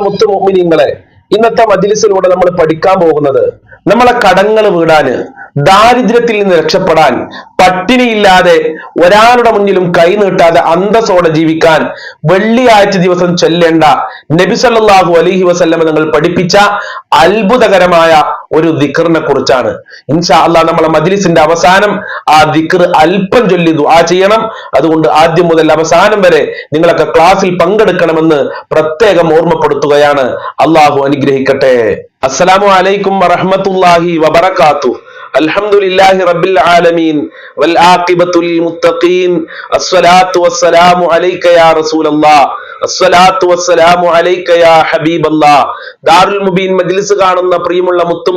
മുത്തു മോമിനിങ്ങളെ ഇന്നത്തെ മജിലിസിലൂടെ നമ്മൾ പഠിക്കാൻ പോകുന്നത് നമ്മളെ കടങ്ങൾ വീടാന് ദാരിദ്ര്യത്തിൽ നിന്ന് രക്ഷപ്പെടാൻ പട്ടിണിയില്ലാതെ ഒരാളുടെ മുന്നിലും കൈ നീട്ടാതെ അന്തസ്സോടെ ജീവിക്കാൻ വെള്ളിയാഴ്ച ദിവസം ചൊല്ലേണ്ട നബി സല്ലല്ലാഹു അലൈഹി വസല്ലമ നിങ്ങൾ പഠിപ്പിച്ച അത്ഭുതകരമായ ഒരു ദിക്കറിനെ കുറിച്ചാണ്. ഇൻഷാ അള്ളാഹ് നമ്മളെ മജ്ലിസിന്റെ അവസാനം ആ ദിക്ർ അല്പം ചൊല്ലി ദുആ ചെയ്യണം. അതുകൊണ്ട് ആദ്യം മുതൽ അവസാനം വരെ നിങ്ങളൊക്കെ ക്ലാസ്സിൽ പങ്കെടുക്കണമെന്ന് പ്രത്യേകം ഓർമ്മപ്പെടുത്തുകയാണ്. അള്ളാഹു അനുഗ്രഹിക്കട്ടെ. അസ്സലാമു അലൈക്കും വറഹ്മത്തുള്ളാഹി വബറകാതുഹു. الحمد لله رب العالمين والعاقبة للمتقين الصلاة والسلام عليك يا رسول الله അസ്സലാത്തു വസ്സലാമു അലൈക യാ ദാറുൽ മുബീൻ മജ്ലിസ് കാണുന്ന പ്രിയമുള്ള മുത്തു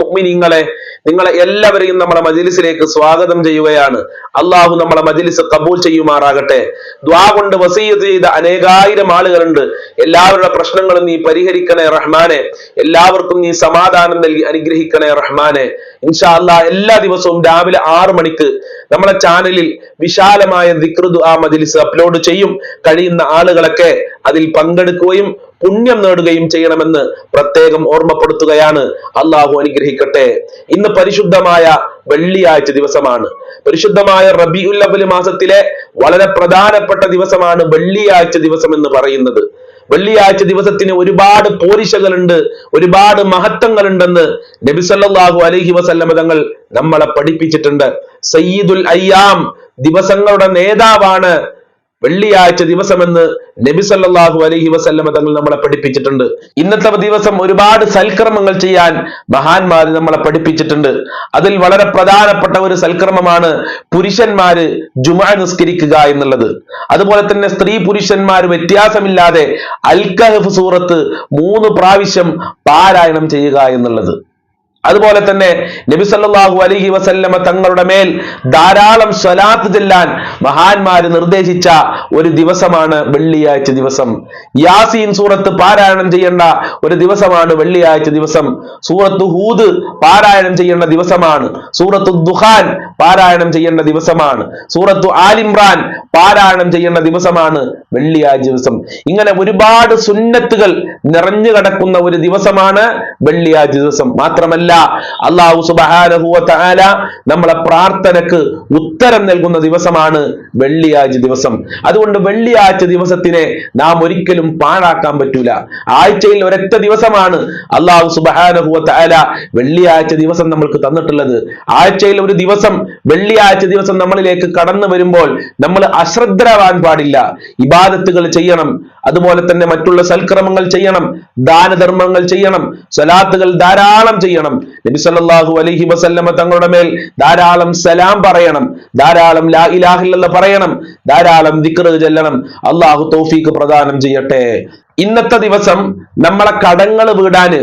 നിങ്ങളെ എല്ലാവരെയും നമ്മുടെ മജിലിസിലേക്ക് സ്വാഗതം ചെയ്യുകയാണ്. അള്ളാഹു നമ്മളെ മജ്ലിസ് കബൂൽ ചെയ്യുമാറാകട്ടെ. ദ്വാ കൊണ്ട് വസീയത്ത് ചെയ്ത അനേകായിരം ആളുകളുണ്ട്. എല്ലാവരുടെ പ്രശ്നങ്ങളും നീ പരിഹരിക്കണേ റഹ്മാനെ. എല്ലാവർക്കും നീ സമാധാനം നൽകി അനുഗ്രഹിക്കണേ റഹ്മാനെ. ഇൻഷാ അല്ലാ എല്ലാ ദിവസവും രാവിലെ ആറു മണിക്ക് നമ്മളെ ചാനലിൽ വിശാലമായ ദിക്ർ ദുആ മജിലിസ് അപ്ലോഡ് ചെയ്യും. കഴിയുന്ന ആളുകളൊക്കെ അതിൽ പങ്കെടുക്കുകയും പുണ്യം നേടുകയും ചെയ്യണമെന്ന് പ്രത്യേകം ഓർമ്മപ്പെടുത്തുകയാണ്. അള്ളാഹു അനുഗ്രഹിക്കട്ടെ. ഇന്ന് പരിശുദ്ധമായ വെള്ളിയാഴ്ച ദിവസമാണ്. പരിശുദ്ധമായ റബി അവൽ മാസത്തിലെ വളരെ പ്രധാനപ്പെട്ട ദിവസമാണ് വെള്ളിയാഴ്ച ദിവസം എന്ന് പറയുന്നത്. വെള്ളിയാഴ്ച ദിവസത്തിന് ഒരുപാട് പോരിശകളുണ്ട് ഒരുപാട് മഹത്വങ്ങളുണ്ടെന്ന് നബി സല്ലല്ലാഹു അലൈഹി വസല്ലമ തങ്ങൾ നമ്മളെ പഠിപ്പിച്ചിട്ടുണ്ട്. സയ്യിദുൽ അയ്യാം ദിവസങ്ങളുടെ നേതാവാണ് വെള്ളിയാഴ്ച ദിവസമെന്ന് നബി സല്ലല്ലാഹു അലൈഹി വസല്ലമ തങ്ങൾ നമ്മളെ പഠിപ്പിച്ചിട്ടുണ്ട്. ഇന്നത്തെ ദിവസം ഒരുപാട് സൽക്രമങ്ങൾ ചെയ്യാൻ മഹാന്മാർ നമ്മളെ പഠിപ്പിച്ചിട്ടുണ്ട്. അതിൽ വളരെ പ്രധാനപ്പെട്ട ഒരു സൽക്രമമാണ് പുരുഷന്മാര് ജുമ നിസ്കരിക്കുക എന്നുള്ളത്. അതുപോലെ തന്നെ സ്ത്രീ പുരുഷന്മാർ വ്യത്യാസമില്ലാതെ അൽക്കഹഫ് സൂറത്ത് മൂന്ന് പ്രാവശ്യം പാരായണം ചെയ്യുക എന്നുള്ളത്. അതുപോലെ തന്നെ നബി സല്ലല്ലാഹു അലൈഹി വസല്ലമ തങ്ങളുടെ മേൽ ധാരാളം സ്വലാത്ത് ചെല്ലാൻ മഹാന്മാര് നിർദ്ദേശിച്ച ഒരു ദിവസമാണ് വെള്ളിയാഴ്ച ദിവസം. യാസീൻ സൂറത്ത് പാരായണം ചെയ്യേണ്ട ഒരു ദിവസമാണ് വെള്ളിയാഴ്ച ദിവസം. സൂറത്ത് ഹൂദ് പാരായണം ചെയ്യേണ്ട ദിവസമാണ്. സൂറത്ത് ദുഹാൻ പാരായണം ചെയ്യേണ്ട ദിവസമാണ്. സൂറത്തു ആലിമ്രാൻ പാരായണം ചെയ്യേണ്ട ദിവസമാണ് വെള്ളിയാഴ്ച ദിവസം. ഇങ്ങനെ ഒരുപാട് സുന്നത്തുകൾ നിറഞ്ഞു കിടക്കുന്ന ഒരു ദിവസമാണ് വെള്ളിയാഴ്ച ദിവസം. മാത്രമല്ല അള്ളാഹു തആല നമ്മളെ പ്രാർത്ഥനക്ക് ഉത്തരം നൽകുന്ന ദിവസമാണ് വെള്ളിയാഴ്ച ദിവസം. അതുകൊണ്ട് വെള്ളിയാഴ്ച ദിവസത്തിനെ നാം ഒരിക്കലും പാഴാക്കാൻ പറ്റൂല. ആഴ്ചയിൽ ഒരൊറ്റ ദിവസമാണ് അള്ളാഹു തആല വെള്ളിയാഴ്ച ദിവസം നമ്മൾക്ക് തന്നിട്ടുള്ളത്. ആഴ്ചയിൽ ഒരു ദിവസം വെള്ളിയാഴ്ച ദിവസം നമ്മളിലേക്ക് കടന്നു വരുമ്പോൾ നമ്മൾ അശ്രദ്ധരാവാൻ പാടില്ല. ഇബാദത്തുകൾ ചെയ്യണം. അതുപോലെ തന്നെ മറ്റുള്ള സൽക്രമങ്ങൾ ചെയ്യണം. ദാനധർമ്മങ്ങൾ ചെയ്യണം. സ്വലാത്തുകൾ ധാരാളം ചെയ്യണം. നബി സല്ലല്ലാഹു അലൈഹി വസല്ലമ തങ്ങളുടെ മേൽ ധാരാളം സലാം പറയണം ധാരാളം ലാ ഇലാഹ ഇല്ലല്ലാഹ് പറയണം ധാരാളം ദിക്ർ ചെല്ലണം. അള്ളാഹു തൗഫീഖ് പ്രദാനം ചെയ്യട്ടെ. ഇന്നത്തെ ദിവസം നമ്മളെ കടങ്ങൾ വീടാന്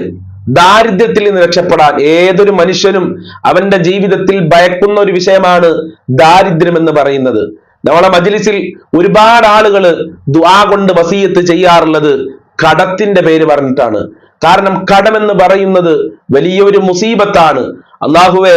ദാരിദ്ര്യത്തിൽ നിന്ന് രക്ഷപ്പെടാൻ ഏതൊരു മനുഷ്യനും അവന്റെ ജീവിതത്തിൽ ഭയക്കുന്ന ഒരു വിഷയമാണ് ദാരിദ്ര്യം എന്ന് പറയുന്നത്. നമ്മളെ മജ്ലിസിൽ ഒരുപാട് ആളുകൾ ദുആ കൊണ്ട് വസീയത്ത് ചെയ്യാറുള്ളത് കടത്തിന്റെ പേര് പറഞ്ഞിട്ടാണ്. കാരണം കടം എന്ന് പറയുന്നത് വലിയൊരു മുസീബത്താണ്. അള്ളാഹുവെ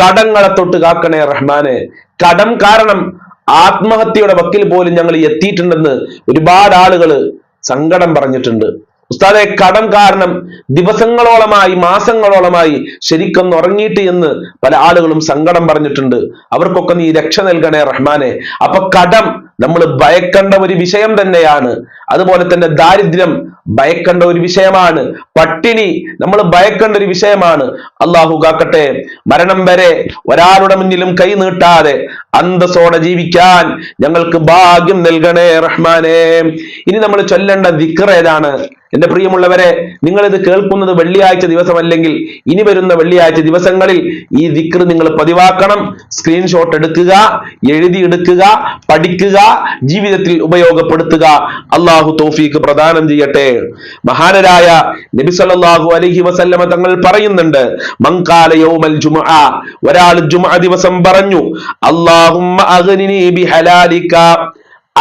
കടങ്ങളെ തൊട്ട് കാക്കണേ റഹ്മാനെ. കടം കാരണം ആത്മഹത്യയുടെ വക്കിൽ പോലും ഞങ്ങൾ എത്തിയിട്ടുണ്ടെന്ന് ഒരുപാട് ആളുകൾ സങ്കടം പറഞ്ഞിട്ടുണ്ട്. ഉസ്താദെ കടം കാരണം ദിവസങ്ങളോളമായി മാസങ്ങളോളമായി ശരിക്കൊന്ന് ഉറങ്ങിയിട്ട് എന്ന് പല ആളുകളും സങ്കടം പറഞ്ഞിട്ടുണ്ട്. അവർക്കൊക്കെ നീ രക്ഷ നൽകണേ റഹ്മാനെ. അപ്പൊ കടം നമ്മൾ ഭയക്കേണ്ട ഒരു വിഷയം തന്നെയാണ്. അതുപോലെ തന്നെ ദാരിദ്ര്യം ഭയക്കേണ്ട ഒരു വിഷയമാണ്. പട്ടിണി നമ്മൾ ഭയക്കേണ്ട ഒരു വിഷയമാണ്. അള്ളാഹു കാക്കട്ടെ മരണം വരെ ഒരാളുടെ മുന്നിലും കൈ നീട്ടാതെ അന്തസ്സോടെ ജീവിക്കാൻ ഞങ്ങൾക്ക് ഭാഗ്യം നൽകണേ റഹ്മാനെ. ഇനി നമ്മൾ ചൊല്ലേണ്ട ദിക്ർ ഏതാണ്? എന്റെ പ്രിയമുള്ളവരെ നിങ്ങൾ ഇത് കേൾക്കുന്നത് വെള്ളിയാഴ്ച ദിവസം അല്ലെങ്കിൽ ഇനി വരുന്ന വെള്ളിയാഴ്ച ദിവസങ്ങളിൽ ഈ ദിക്ർ നിങ്ങൾ പതിവാക്കണം. സ്ക്രീൻഷോട്ട് എടുക്കുക എഴുതിയെടുക്കുക പഠിക്കുക ജീവിതത്തിൽ ഉപയോഗപ്പെടുത്തുക. അള്ളാഹു തോഫീക്ക് പ്രദാനം ചെയ്യട്ടെ. മഹാനരായ നബി സല്ലല്ലാഹു അലൈഹി വസല്ലമ തങ്ങൾ പറയുന്നുണ്ട് മങ്കാല യൗമൽ ജുമുഅ ഒരാൾ ജുമുഅ ദിവസം പറഞ്ഞു അല്ലാഹുമ്മ أغنني بحلالك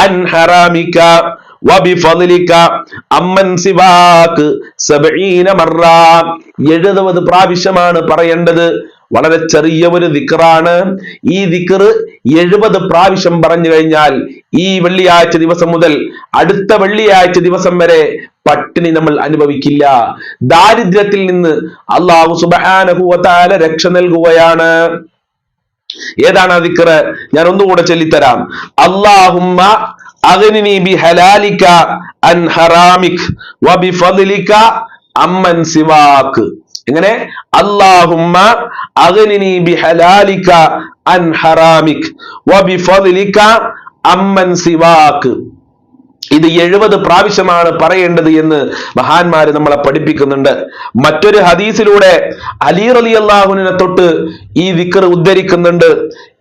അൻ ഹറാമിക വബിഫളിക അമ്മൻ സിവാക്ക് സബഈന മറ എഴുപത് പ്രാവശ്യമാണ് പറയേണ്ടത്. വളരെ ചെറിയ ഒരു ദിക്കറാണ് ഈ ദിക്ർ എഴുപത് പ്രാവശ്യം പറഞ്ഞു കഴിഞ്ഞാൽ ഈ വെള്ളിയാഴ്ച ദിവസം മുതൽ അടുത്ത വെള്ളിയാഴ്ച ദിവസം വരെ പട്ടിണി നമ്മൾ അനുഭവിക്കില്ല. ദാരിദ്ര്യത്തിൽ നിന്ന് അള്ളാഹു സുബാനഹുവത്താല രക്ഷ നൽകുകയാണ്. ഏതാണ് ആ ദിക്റ് ഞാൻ ഒന്നുകൂടെ ചൊല്ലിത്തരാം. അള്ളാഹുമ്മ അഗ്നി ബി ഹലാലിക അൻ ഹറാമിക് വബി ഫദ്ലിക അമ്മൻ സിവാക്ക് എങ്ങനെ? അള്ളാഹുമ്മ അഗ്നി ബി ഹലാലിക അൻ ഹറാമിക് വബി ഫദ്ലിക അമ്മൻ സിവാക്ക് ഇത് എഴുപത് പ്രാവശ്യമാണ് പറയേണ്ടത് എന്ന് മഹാന്മാര് നമ്മളെ പഠിപ്പിക്കുന്നുണ്ട്. മറ്റൊരു ഹദീസിലൂടെ അലി റലി അള്ളാഹുവിനെ തൊട്ട് ഈ വിക്കർ ഉദ്ധരിക്കുന്നുണ്ട്.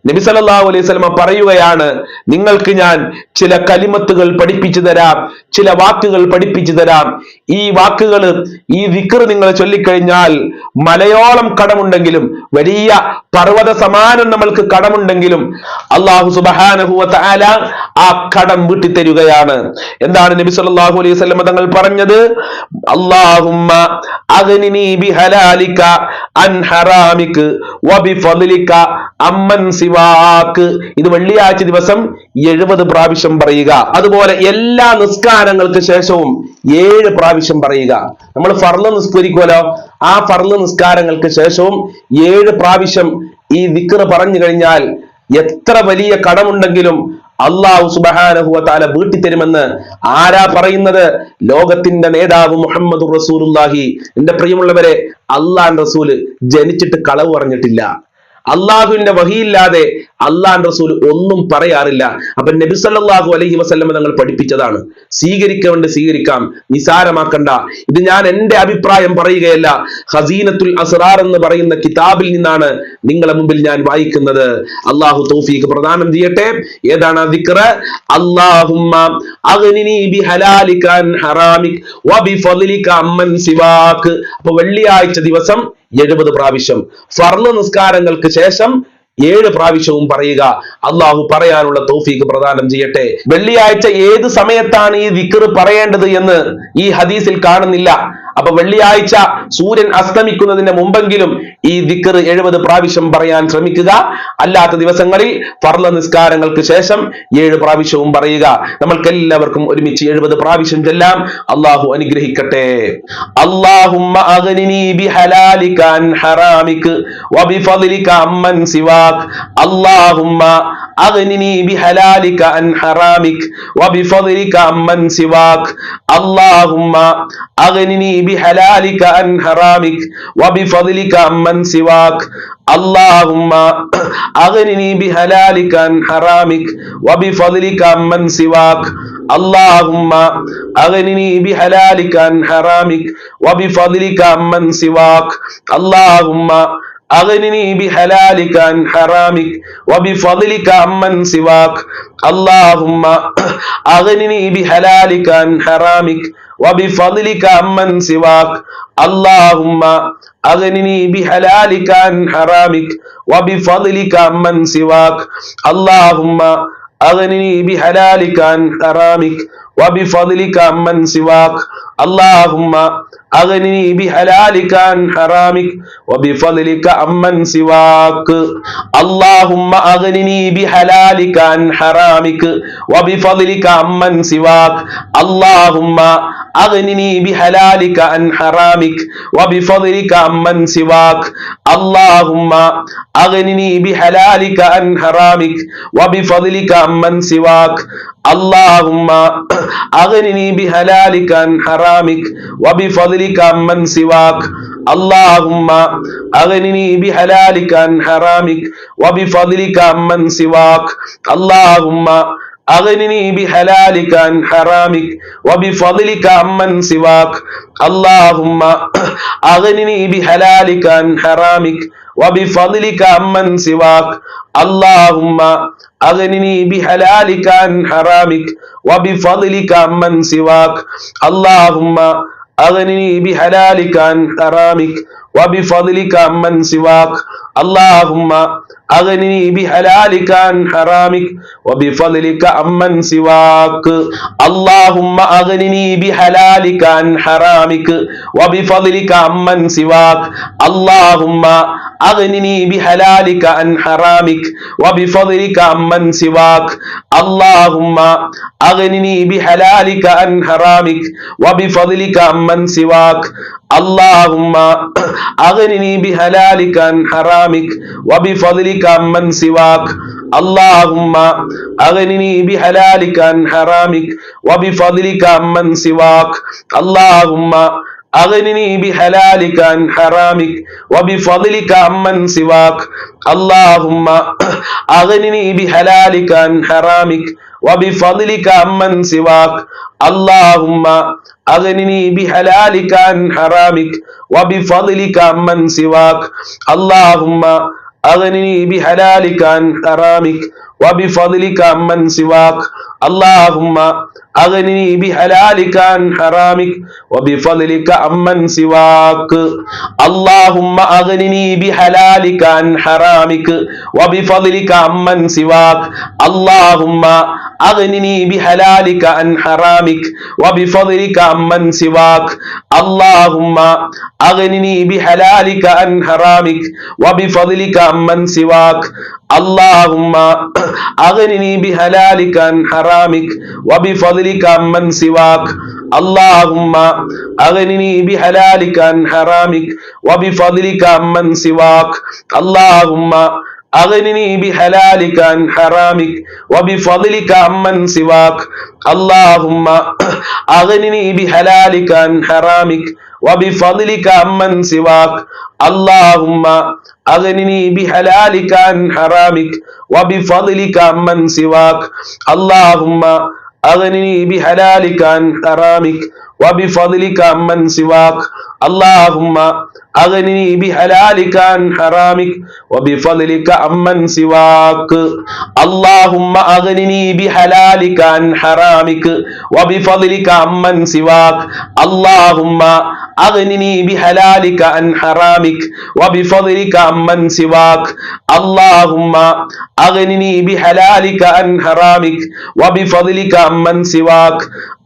നബി സല്ലല്ലാഹു അലൈഹി വസല്ലമ പറയുകയാണ് നിങ്ങൾക്ക് ഞാൻ ചില കലിമത്തുകൾ പഠിപ്പിച്ചു തരാം ചില വാക്കുകൾ പഠിപ്പിച്ചു തരാം. ഈ വാക്കുകൾ ഈ വിക്കർ നിങ്ങൾ ചൊല്ലിക്കഴിഞ്ഞാൽ മലയോളം കടമുണ്ടെങ്കിലും വലിയ പർവത സമാനം നമ്മൾക്ക് കടമുണ്ടെങ്കിലും അള്ളാഹു സുബ്ഹാനഹു വ ആ കടം വീട്ടിത്തരുകയാണ്. എന്താണ് നബി സല്ലല്ലാഹു അലൈഹി വസല്ലമ തങ്ങൾ പറഞ്ഞത്? ബിഹലാലിക അൻ ഹറാമിക അമ്മൻ സിവാക്ക് ഇത് വെള്ളിയാഴ്ച ദിവസം എഴുപത് പ്രാവശ്യം പറയുക. അതുപോലെ എല്ലാ നിസ്കാരങ്ങൾക്ക് ശേഷവും ഏഴ് പ്രാവശ്യം പറയുക. നമ്മൾ ഫർൾ നിസ്കരിക്കുമല്ലോ? ആ ഫർൾ നിസ്കാരങ്ങൾക്ക് ശേഷവും ഏഴ് പ്രാവശ്യം ഈ വിക്ർ പറഞ്ഞു കഴിഞ്ഞാൽ എത്ര വലിയ കടമുണ്ടെങ്കിലും അള്ളാഹു സുബഹാനഹുവ താല വീട്ടിത്തരുമെന്ന് ആരാ പറയുന്നത്? ലോകത്തിന്റെ നേതാവ് മുഹമ്മദ് റസൂലുല്ലാഹി എന്റെ പ്രിയമുള്ളവരെ അള്ളാൻ റസൂൽ ജനിച്ചിട്ട് കളവ് പറഞ്ഞിട്ടില്ല. അള്ളാഹുവിന്റെ വഹിയില്ലാതെ അള്ളാൻ റസൂൽ ഒന്നും പറയാറില്ല. അപ്പൊ നബി സല്ലല്ലാഹു അലൈഹി വസല്ലം തങ്ങൾ പഠിപ്പിച്ചതാണ്. സ്വീകരിക്കേണ്ട സ്വീകരിക്കാം നിസാരമാക്കണ്ട. ഇത് ഞാൻ എന്റെ അഭിപ്രായം പറയുകയല്ല. ഹസീനത്തുൽ അസറാർ എന്ന് പറയുന്ന കിതാബിൽ നിന്നാണ് നിങ്ങളെ മുമ്പിൽ ഞാൻ വായിക്കുന്നത്. അള്ളാഹു തൗഫീഖ് പ്രദാനം ചെയ്യട്ടെ. ഏതാണ് ദിക്റ് അല്ലാഹുമ്മ അഗ്നിനി ബിഹലാലിക അൻ ഹറാമിക് വബിഫദ്ലിക അമ്മൻ സിവാക്ക് അപ്പൊ വെള്ളിയാഴ്ച ദിവസം എഴുപത് പ്രാവശ്യം ഫർൾ നിസ്കാരങ്ങൾക്ക് ശേഷം ഏഴ് പ്രാവശ്യവും പറയുക. അള്ളാഹു പറയാനുള്ള തൗഫീഖ് പ്രദാനം ചെയ്യട്ടെ. വെള്ളിയാഴ്ച ഏത് സമയത്താണ് ഈ വിക്ർ പറയേണ്ടത് എന്ന് ഈ ഹദീസിൽ കാണുന്നില്ല. അപ്പൊ വെള്ളിയാഴ്ച സൂര്യൻ അസ്തമിക്കുന്നതിന് മുമ്പെങ്കിലും ഈ ദിക്കർ എഴുപത് പ്രാവശ്യം പറയാൻ ശ്രമിക്കുക അല്ലാത്ത ദിവസങ്ങളിൽ ഫർള നിസ്കാരങ്ങൾക്ക് ശേഷം ഏഴ് പ്രാവശ്യവും പറയുക നമ്മൾക്ക് എല്ലാവർക്കും ഒരുമിച്ച് എഴുപത് പ്രാവശ്യം ചെല്ലാം അള്ളാഹു അനുഗ്രഹിക്കട്ടെ അള്ളാഹുമ്മ അഗ്നിനി ബിഹലാലിക അൻ ഹറാമിക് വബിഫദ്ലിക അമ്മൻ സിവാക് അള്ളാഹുമ്മ أغنني بحلالك عن حرامك وبفضلك عمن سواك اللهم أغنني بحلالك عن حرامك وبفضلك عمن سواك. اللهم أغنني بحلالك عن حرامك وبفضلك عمن سواك. اللهم أغنني بحلالك عن حرامك وبفضلك عمن سواك. اللهم أغنني بحلالك عن حرامك وبفضلك عمن سواك. اللهم أغنني بحلالك عن حرامك وبفضلك عمن سواك اللهم أغنني بحلالك عن حرامك وبفضلك عمن سواك اللهم أغنني بحلالك عن حرامك وبفضلك عمن سواك اللهم أغنني بحلالك عن حرامك وبفضلك عمن سواك اللهم أغنني بحلالك عن حرامك وبفضلك عمن سواك اللهم أغنني بحلالك عن حرامك وبفضلك عمن سواك. اللهم أغنني بحلالك عن حرامك وبفضلك عمن سواك. اللهم أغنني بحلالك عن حرامك وبفضلك عمن سواك. اللهم أغنني بحلالك عن حرامك وبفضلك عمن سواك. اللهم أغنني بحلالك عن حرامك وبفضلك عمن سواك. اللهم أغنني بحلالك عن حرامك وبفضلك عمن سواك. اللهم أغنني بحلالك عن حرامك وبفضلك عمن سواك. اللهم أغنني بحلالك عن حرامك وبفضلك عمن سواك. اللهم أغنني بحلالك عن حرامك وبفضلك عمن سواك. اللهم أغنني بحلالك عن حرامك وبفضلك عمن سواك. اللهم أغنني بحلالك عن حرامك وبفضلك عمن سواك. اللهم أغنني بحلالك عن حرامك وبفضلك عمن سواك. اللهم أغنني بحلالك عن حرامك وبفضلك عمن سواك اللهم أغنني بحلالك عن حرامك وبفضلك عمن سواك اللهم أغنني بحلالك عن حرامك وبفضلك عمن سواك اللهم أغنني بحلالك عن حرامك وبفضلك عمن سواك اللهم أغنني بحلالك عن حرامك وبفضلك عمن سواك اللهم أغنني بحلالك عن حرامك وبفضلك عمن سواك اللهم أغنني بحلالك عن حرامك وبفضلك عمن سواك اللهم أغنني بحلالك عن حرامك وبفضلك عمن سواك اللهم أغنني بحلالك عن حرامك وبفضلك عمن سواك. اللهم أغنني بحلالك عن حرامك وبفضلك عمن سواك. اللهم أغنني بحلالك عن حرامك وبفضلك عمن سواك. اللهم أغنني بحلالك عن حرامك وبفضلك عمن سواك. اللهم أغنني بحلالك عن حرامك وبفضلك عمن سواك. اللهم أغنني بحلالك عن حرامك وبفضلك عمن سواك. اللهم أغنني بحلالك عن حرامك وبفضلك عمن سواك. اللهم أغنني بحلالك عن حرامك وبفضلك عمن سواك. اللهم أغنني بحلالك عن حرامك وبفضلك عمن سواك اللهم أغنني بحلالك عن حرامك وبفضلك عمن سواك اللهم أغنني بحلالك عن حرامك وبفضلك عمن سواك. اللهم أغنني بحلالك عن حرامك وبفضلك عمن سواك.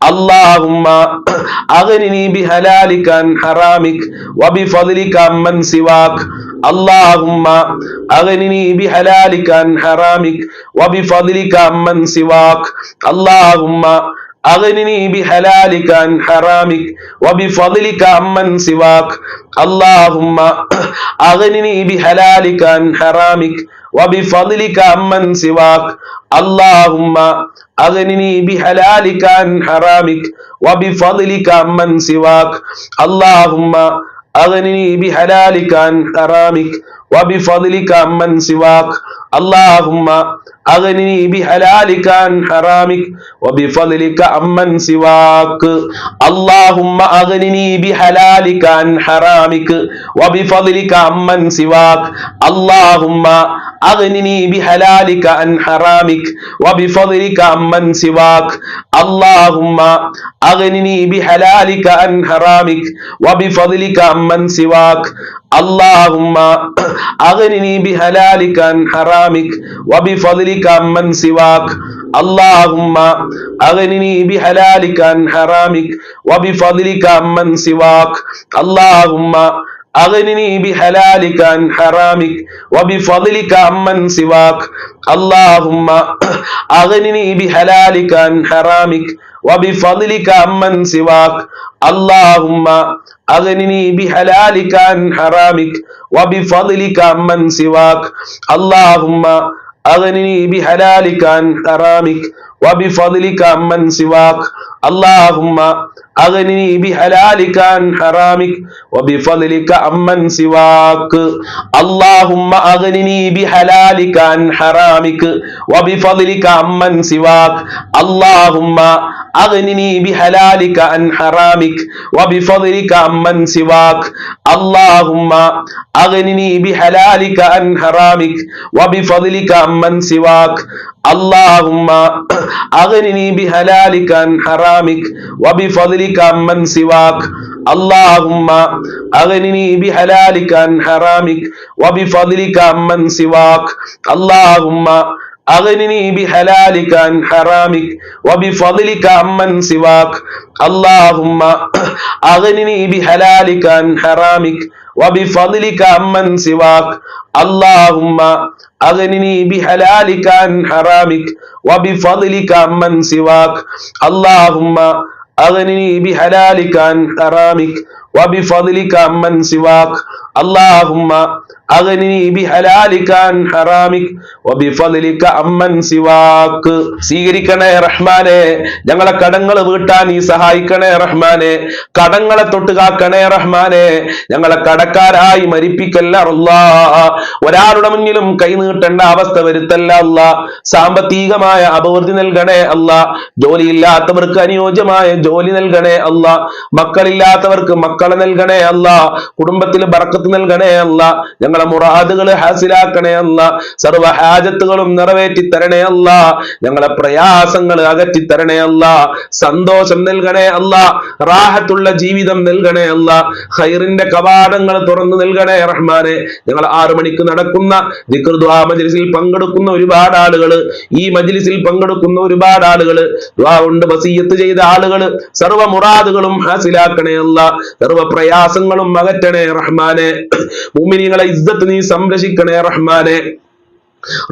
اللهم أغنني بحلالك عن حرامك وبفضلك عمن سواك. اللهم أغنني بحلالك عن حرامك وبفضلك عمن سواك. اللهم أغنني بحلالك عن حرامك وبفضلك عمن سواك. اللهم أغنني بحلالك عن حرامك وبفضلك عمن سواك. اللهم أغنني بحلالك عن حرامك وبفضلك عمن سواك. اللهم أغنني بحلالك عن حرامك وبفضلك عمن سواك. اللهم أغنني بحلالك عن حرامك وبفضلك عمن سواك اللهم أغنني بحلالك عن حرامك وبفضلك عمن سواك اللهم أغنني بحلالك عن حرامك وبفضلك عمن سواك. اللهم أغنني بحلالك عن حرامك وبفضلك عمن سواك. اللهم أغنني بحلالك عن حرامك وبفضلك عمن سواك. اللهم أغنني بحلالك عن حرامك وبفضلك عمن سواك. اللهم أغنني بحلالك عن حرامك وبفضلك عمن سواك اللهم أغنني بحلالك عن حرامك وبفضلك عمن سواك اللهم أغنني بحلالك عن حرامك وبفضلك عمن سواك اللهم أغنني بحلالك عن حرامك وبفضلك عمن سواك اللهم അഗ്നി ബിഹലാലിക്കാൻ ഹറാമിക് വബിഫളിലിക അമ്മൻ സിവാക്. അല്ലാഹുമ്മ അഗ്നി ബിഹലാലിക്കാൻ ഹറാമിക് വബിഫളിലിക അമ്മൻ സിവാക്. അല്ലാഹുമ്മ അഗ്നി ബിഹലാലിക അൻ ഹറാമിക് വബിഫളിലിക അമ്മൻ സിവാക്. അല്ലാഹുമ്മ അഗ്നി ബിഹലാലിക അൻ ഹറാമിക് വബിഫളിലിക അമ്മൻ സിവാക്. اللهم أغنني بحلالك عن حرامك وبفضلك عمن سواك. اللهم أغنني بحلالك عن حرامك وبفضلك عمن سواك. اللهم أغنني بحلالك عن حرامك وبفضلك عمن سواك. اللهم أغنني بحلالك عن حرامك وبفضلك عمن سواك اللهم أغنني بحلالك عن حرامك وبفضلك عمن سواك اللهم أغنني بحلالك عن حرامك وبفضلك عمن سواك اللهم സ്വീകരിക്കണേ റഹ്മാനെ ഞങ്ങളെ കടങ്ങൾ വീട്ടാൻ നീ സഹായിക്കണേ റഹ്മാനെ കടങ്ങളെ തൊട്ട് കാക്കണേ റഹ്മാനെ ഞങ്ങളെ കടക്കാരായി മരിപ്പിക്കല്ല ഒരാളുടെ മുന്നിലും കൈ നീട്ടേണ്ട അവസ്ഥ വരുത്തല്ല അല്ല സാമ്പത്തികമായ അഭിവൃദ്ധി നൽകണേ അല്ല ജോലിയില്ലാത്തവർക്ക് അനുയോജ്യമായ ജോലി നൽകണേ അല്ല മക്കളില്ലാത്തവർക്ക് മക്കളെ നൽകണേ അല്ല കുടുംബത്തിൽ ബറക്കത്ത് നൽകണേ അല്ല ഞങ്ങളെ മുറാദുകൾ ഹാസിലാക്കണേ അല്ല. സർവ ഹാജത്തുകളും നിറവേറ്റി തരണേ അല്ല. ഞങ്ങളെ പ്രയാസങ്ങൾ അകറ്റി തരണേ അല്ല. സന്തോഷം നൽകണേ അല്ല. റാഹത്തുള്ള ജീവിതം നൽകണേ അല്ല. ഹൈറിന്റെ കവാടങ്ങൾ തുറന്നു നൽകണേ റഹ്മാനെ. ഞങ്ങൾ ആറു മണിക്ക് നടക്കുന്ന ദിക്റുദ്വാ മജ്ലിസിൽ പങ്കെടുക്കുന്ന ഒരുപാട് ആളുകൾ ഈ മജ്ലിസിൽ പങ്കെടുക്കുന്ന ഒരുപാട് ആളുകൾ കൊണ്ട് വസീയത്ത് ചെയ്ത ആളുകൾ സർവ മുറാദുകളും ഹാസിലാക്കണേ അല്ല. സർവ പ്രയാസങ്ങളും അകറ്റണേ റഹ്മാനെ. മുഅ്മിനീങ്ങളെ ഇസ്സത്ത് നീ സംരക്ഷിക്കണേ റഹ്മാനെ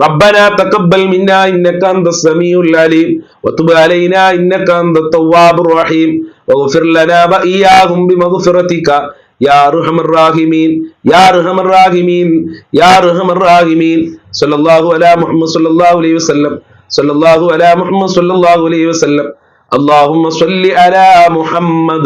ربنا تقبل منا انك انت السميع العليم وتب علينا انك انت التواب الرحيم واغفر لنا واياهم بمغفرتك يا ارحم الراحمين يا ارحم الراحمين يا ارحم الراحمين صلى الله على محمد صلى الله عليه وسلم صلى الله على محمد صلى الله عليه وسلم اللهم صل على محمد